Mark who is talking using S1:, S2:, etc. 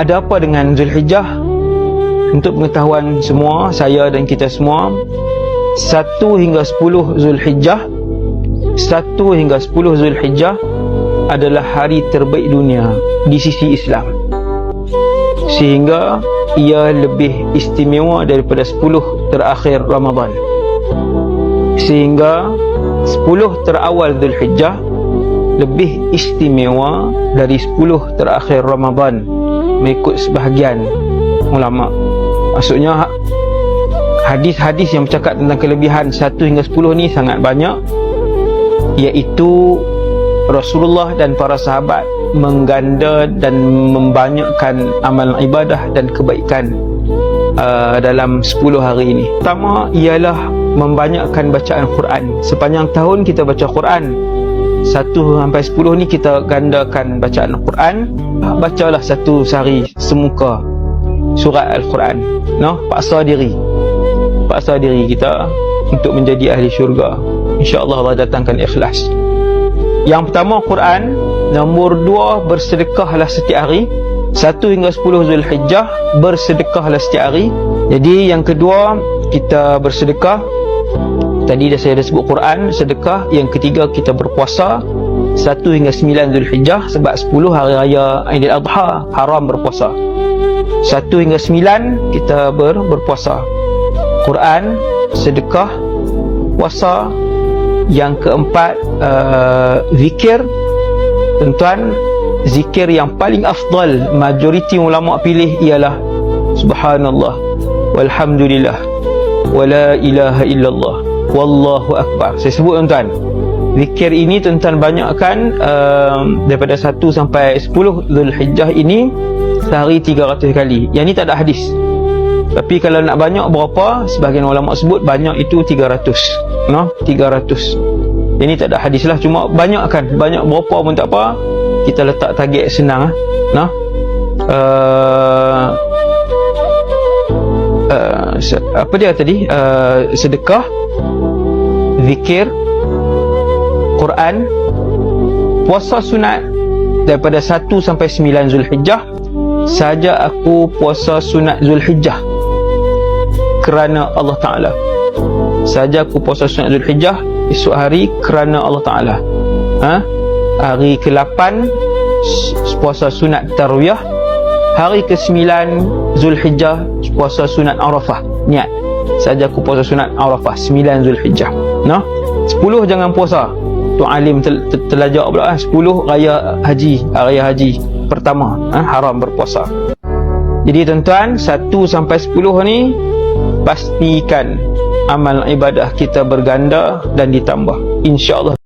S1: ada apa dengan Zulhijjah? Untuk pengetahuan semua, saya dan kita semua, 1 hingga 10 Zulhijjah 1 hingga 10 Zulhijjah adalah hari terbaik dunia di sisi Islam. Sehingga ia lebih istimewa daripada 10 terakhir Ramadan. Sehingga 10 terawal Zulhijjah lebih istimewa dari 10 terakhir Ramadan mengikut sebahagian ulama. Maksudnya hadis-hadis yang bercakap tentang kelebihan 1 hingga 10 ni sangat banyak iaitu Rasulullah dan para sahabat mengganda dan membanyakkan amalan ibadah dan kebaikan uh, dalam 10 hari ini. Pertama ialah membanyakkan bacaan Quran. Sepanjang tahun kita baca Quran. 1 sampai 10 ni kita gandakan bacaan Quran. Bacalah satu sehari semuka surat Al-Quran. No, paksa diri. Paksa diri kita untuk menjadi ahli syurga. InsyaAllah Allah datangkan ikhlas. Yang pertama Quran Nombor dua Bersedekahlah setiap hari Satu hingga sepuluh Zulhijjah Bersedekahlah setiap hari Jadi yang kedua Kita bersedekah Tadi dah saya dah sebut Quran Sedekah. Yang ketiga kita berpuasa. Satu hingga sembilan Zulhijjah Sebab sepuluh hari raya Aidil Adha Haram berpuasa. Satu hingga sembilan Kita ber, berpuasa. Quran Sedekah Puasa. Yang keempat uh, zikir. Tuan zikir yang paling afdal majoriti ulama pilih ialah subhanallah walhamdulillah wala ilaha illallah wallahu akbar. Saya sebut tuan-tuan. Zikir ini tuan-tuan banyakkan uh, daripada 1 sampai 10 Zulhijjah ini sehari 300 kali. Yang ni tak ada hadis. Tapi kalau nak banyak berapa sebahagian ulama sebut banyak itu 300 no 300 ini tak ada hadis lah. Cuma banyak kan banyak berapa pun tak apa kita letak target senang ah. No uh, uh, apa dia tadi? Uh, sedekah zikir Quran puasa sunat daripada 1 sampai 9 Zulhijjah saja aku puasa sunat Zulhijjah kerana Allah Ta'ala saja aku puasa sunat Zulhijjah esok hari kerana Allah Taala. Ha? Hari ke-8 puasa sunat Tarwiyah. Hari ke-9 Zulhijjah puasa sunat Arafah. Niat. Saja aku puasa sunat Arafah 9 Zulhijjah. Noh. 10 jangan puasa. Tu alim tel tel telajak pula ah 10 raya haji, raya haji pertama ha? haram berpuasa. Jadi tuan-tuan 1 sampai 10 ni pastikan amal ibadah kita berganda dan ditambah insyaallah